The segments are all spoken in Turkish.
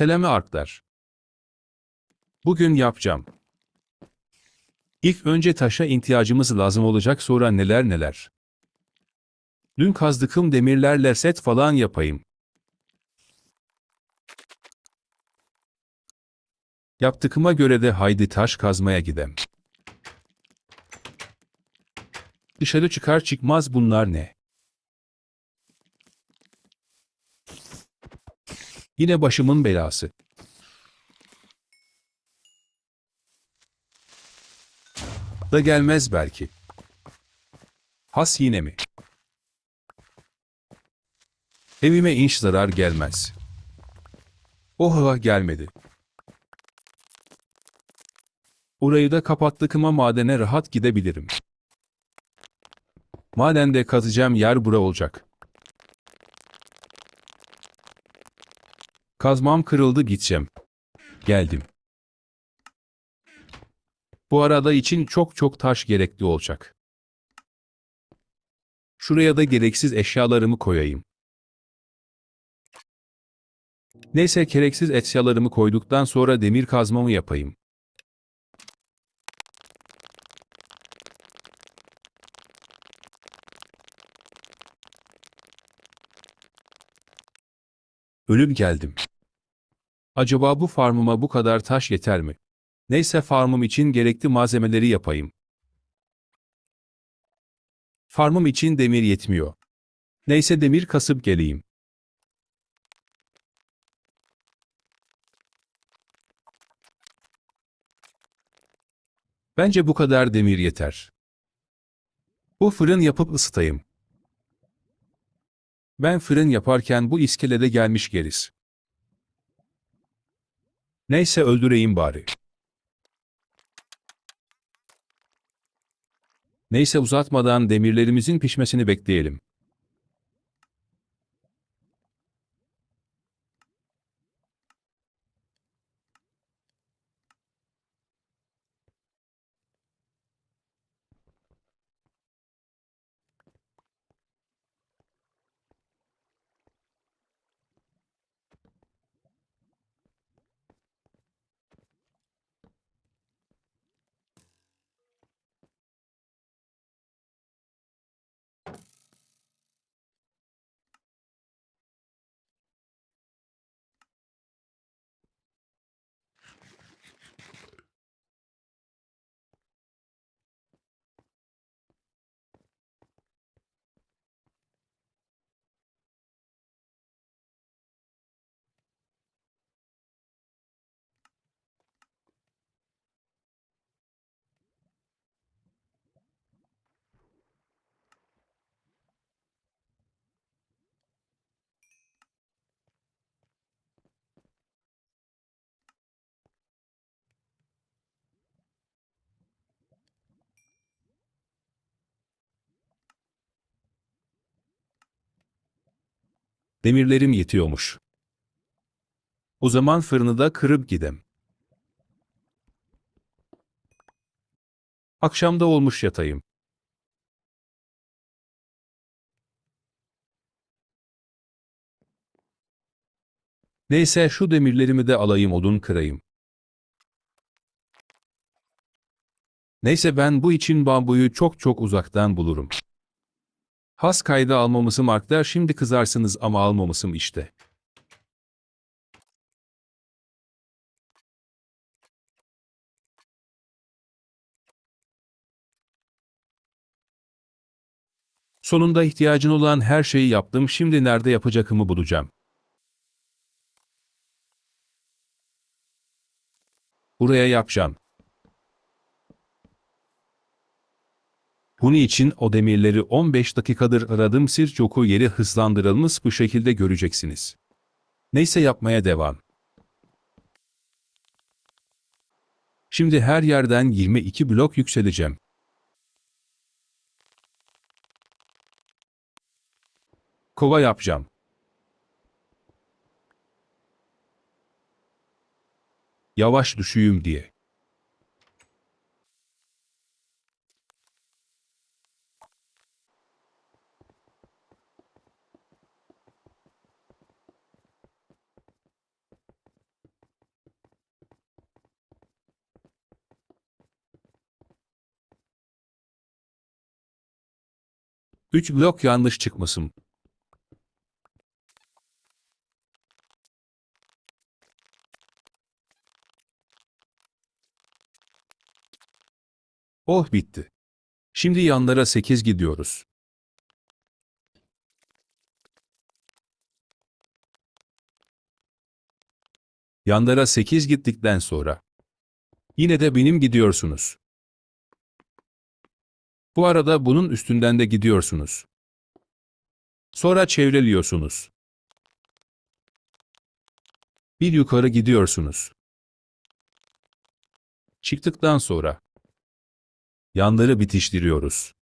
Selami Arklar. Bugün yapacağım. İlk önce taşa ihtiyacımız lazım olacak sonra neler neler. Dün kazdıkım demirlerle set falan yapayım. Yaptıkıma göre de haydi taş kazmaya gidem. Dışarı çıkar çıkmaz bunlar ne? Yine başımın belası. Da gelmez belki. Has yine mi? Evime inş zarar gelmez. Oha gelmedi. Orayı da kapattıkıma madene rahat gidebilirim. Madende kazacağım yer bura olacak. Kazmam kırıldı gideceğim. Geldim. Bu arada için çok çok taş gerekli olacak. Şuraya da gereksiz eşyalarımı koyayım. Neyse gereksiz eşyalarımı koyduktan sonra demir kazmamı yapayım. Ölüm geldim. Acaba bu farmıma bu kadar taş yeter mi? Neyse farmım için gerekli malzemeleri yapayım. Farmım için demir yetmiyor. Neyse demir kasıp geleyim. Bence bu kadar demir yeter. Bu fırın yapıp ısıtayım. Ben fırın yaparken bu iskelede gelmiş geriz. Neyse öldüreyim bari. Neyse uzatmadan demirlerimizin pişmesini bekleyelim. Demirlerim yetiyormuş. O zaman fırını da kırıp gidem. Akşamda olmuş yatayım. Neyse şu demirlerimi de alayım odun kırayım. Neyse ben bu için bambuyu çok çok uzaktan bulurum. Has kayda almamışım arklar şimdi kızarsınız ama almamışım işte. Sonunda ihtiyacın olan her şeyi yaptım şimdi nerede yapacakımı bulacağım. Buraya yapacağım. Bunun için o demirleri 15 dakikadır aradım sir çoku yeri hızlandırılmış bu şekilde göreceksiniz. Neyse yapmaya devam. Şimdi her yerden 22 blok yükseleceğim. Kova yapacağım. Yavaş düşüyüm diye. 3 blok yanlış çıkmasın. Oh bitti. Şimdi yanlara 8 gidiyoruz. Yanlara 8 gittikten sonra. Yine de benim gidiyorsunuz. Bu arada bunun üstünden de gidiyorsunuz. Sonra çevreliyorsunuz. Bir yukarı gidiyorsunuz. Çıktıktan sonra yanları bitiştiriyoruz.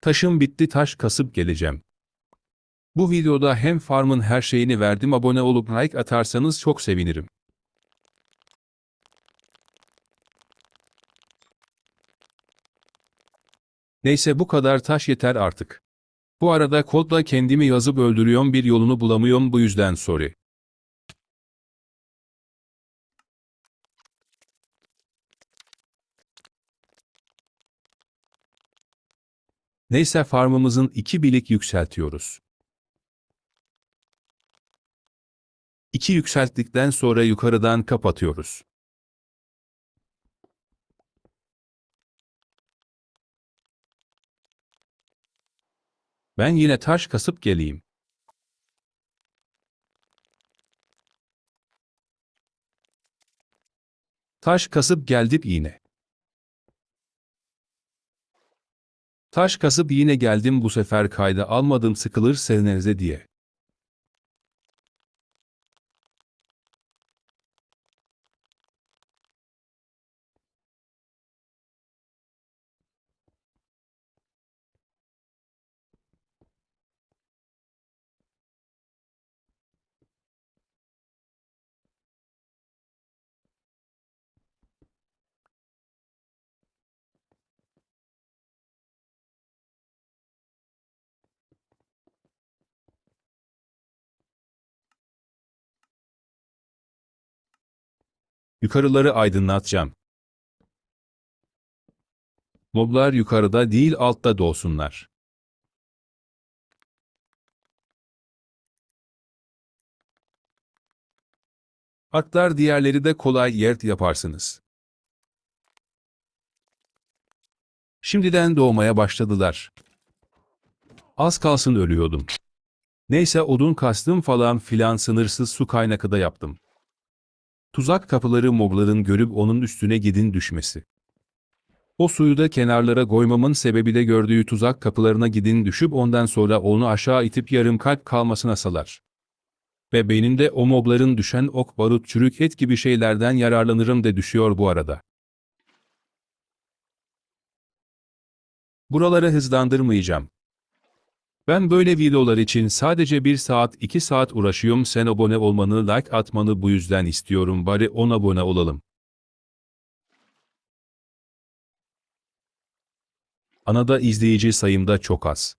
Taşım bitti taş kasıp geleceğim. Bu videoda hem farmın her şeyini verdim abone olup like atarsanız çok sevinirim. Neyse bu kadar taş yeter artık. Bu arada kodla kendimi yazıp öldürüyorum bir yolunu bulamıyorum bu yüzden sorry. Neyse farmımızın iki bilik yükseltiyoruz. İki yükselttikten sonra yukarıdan kapatıyoruz. Ben yine taş kasıp geleyim. Taş kasıp geldim yine. Taş kasıp yine geldim bu sefer kayda almadım sıkılır senenize diye. Yukarıları aydınlatacağım. Moblar yukarıda değil altta dolsunlar. Atlar diğerleri de kolay yert yaparsınız. Şimdiden doğmaya başladılar. Az kalsın ölüyordum. Neyse odun kastım falan filan sınırsız su kaynakı da yaptım. Tuzak kapıları mobların görüp onun üstüne gidin düşmesi. O suyu da kenarlara koymamın sebebi de gördüğü tuzak kapılarına gidin düşüp ondan sonra onu aşağı itip yarım kalp kalmasına salar. Ve benim de o mobların düşen ok barut çürük et gibi şeylerden yararlanırım de düşüyor bu arada. Buraları hızlandırmayacağım. Ben böyle videolar için sadece 1 saat 2 saat uğraşıyorum sen abone olmanı like atmanı bu yüzden istiyorum bari 10 abone olalım. Anada izleyici sayımda çok az.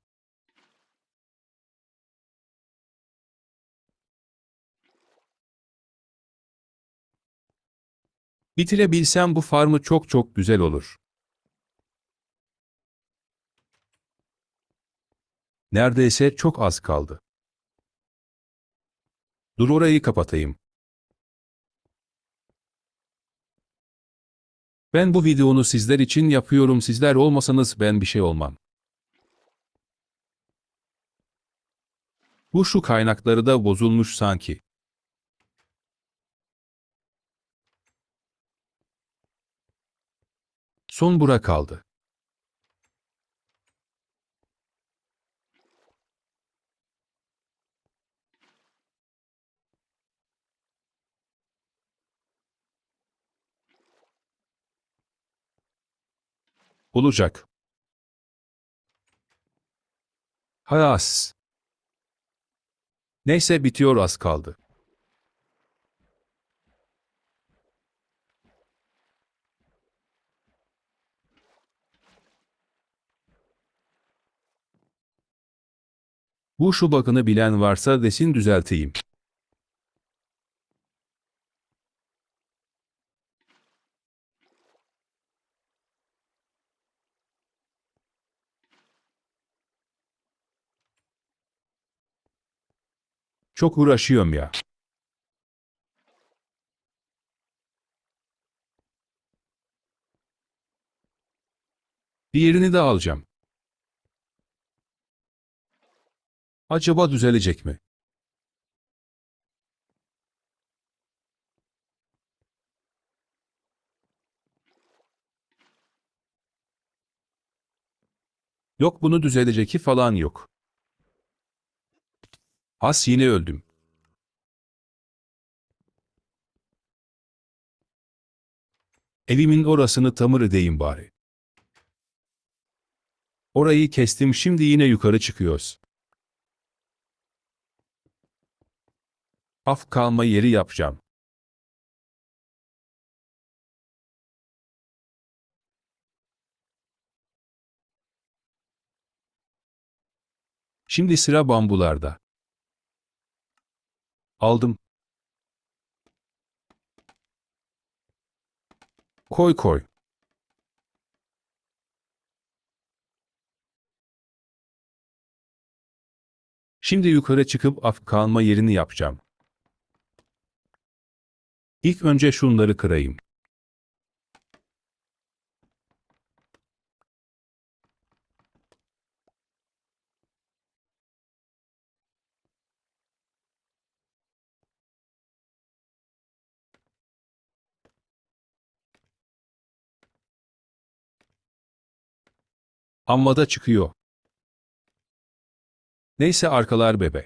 Bitirebilsem bu farmı çok çok güzel olur. Neredeyse çok az kaldı. Dur orayı kapatayım. Ben bu videonu sizler için yapıyorum sizler olmasanız ben bir şey olmam. Bu şu kaynakları da bozulmuş sanki. Son bura kaldı. Olacak. Hayas. Neyse bitiyor az kaldı. Bu şu bakını bilen varsa desin düzelteyim. Çok uğraşıyorum ya. Diğerini de alacağım. Acaba düzelecek mi? Yok bunu düzeleceki falan yok. Has yine öldüm. Evimin orasını tamir edeyim bari. Orayı kestim şimdi yine yukarı çıkıyoruz. Af kalma yeri yapacağım. Şimdi sıra bambularda. Aldım. Koy koy. Şimdi yukarı çıkıp af kalma yerini yapacağım. İlk önce şunları kırayım. Amma da çıkıyor. Neyse arkalar bebe.